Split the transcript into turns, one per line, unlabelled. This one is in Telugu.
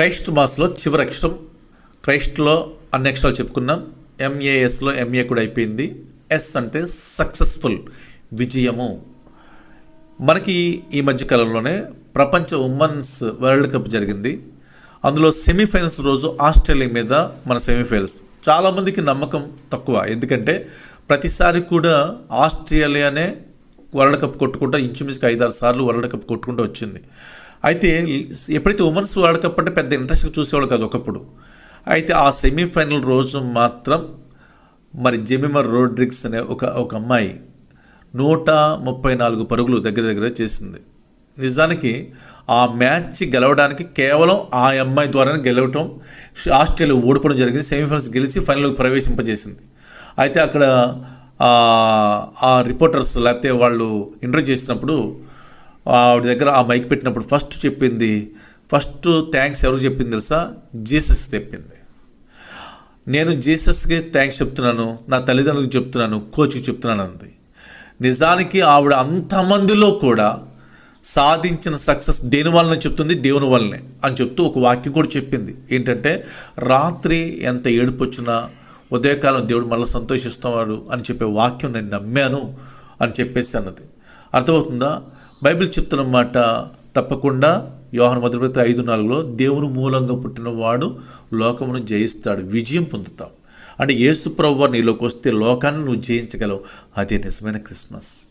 క్రైస్ట్ మాస్లో చివరి అక్షరం. క్రైస్ట్లో అన్ని అక్షరాలు చెప్పుకున్నాం. ఎంఏఎస్లో ఎంఏ కూడా అయిపోయింది. ఎస్ అంటే సక్సెస్ఫుల్ విజయము. మనకి ఈ మధ్యకాలంలోనే ప్రపంచ ఉమెన్స్ వరల్డ్ కప్ జరిగింది. అందులో సెమీఫైనల్స్ రోజు ఆస్ట్రేలియా మీద మన సెమీఫైనల్స్ చాలామందికి నమ్మకం తక్కువ. ఎందుకంటే ప్రతిసారి కూడా ఆస్ట్రేలియానే వరల్డ్ కప్ కొట్టుకుంటూ ఇంచుమించుగా ఐదారు సార్లు వరల్డ్ కప్ కొట్టుకుంటూ వచ్చింది. అయితే ఎప్పుడైతే ఉమెన్స్ వరల్డ్ కప్ అంటే పెద్ద ఇంట్రెస్ట్గా చూసేవాళ్ళు కాదు ఒకప్పుడు. అయితే ఆ సెమీఫైనల్ రోజు మాత్రం మరి జెమిమర్ రోడ్రిక్స్ అనే ఒక ఒక అమ్మాయి నూట ముప్పై నాలుగు పరుగులు దగ్గర దగ్గర చేసింది. నిజానికి ఆ మ్యాచ్ గెలవడానికి కేవలం ఆ అమ్మాయి ద్వారానే గెలవటం ఆస్ట్రేలియా ఓడిపోవడం జరిగింది సెమీఫైనల్స్ గెలిచి ఫైనల్కి ప్రవేశింపజేసింది. అయితే అక్కడ ఆ, రిపోర్టర్స్ లేకపోతే వాళ్ళు ఇంటర్వ్యూ చేసినప్పుడు ఆవిడ దగ్గర ఆ మైక్ పెట్టినప్పుడు ఫస్ట్ చెప్పింది ఫస్ట్ థ్యాంక్స్ ఎవరు చెప్పింది తెలుసా? జీసస్ చెప్పింది. నేను జీసస్కి థ్యాంక్స్ చెప్తున్నాను నా తల్లిదండ్రులకు చెప్తున్నాను కోచ్కి చెప్తున్నాను అంది. నిజానికి ఆవిడ అంతమందిలో కూడా సాధించిన సక్సెస్ దేని వలన చెప్తుంది? దేవుని వల్లనే అని చెప్తూ ఒక వాక్యం కూడా చెప్పింది. ఏంటంటే రాత్రి ఎంత ఏడుపు వచ్చినా ఉదయకాలం దేవుడు మళ్ళీ సంతోషిస్తున్నాడు అని చెప్పే వాక్యం నేను నమ్మాను అని చెప్పేసి అన్నది. అర్థమవుతుందా? బైబిల్ చెప్తున్న మాట తప్పకుండా యోహన మొదలుపెడితే ఐదు నాలుగులో దేవుని మూలంగా పుట్టినవాడు లోకమును జయిస్తాడు విజయం పొందుతాం అంటే యేసు ప్రభు నీలోకి వస్తే లోకాన్ని నువ్వు జయించగలవు. అదే నిజమైన క్రిస్మస్.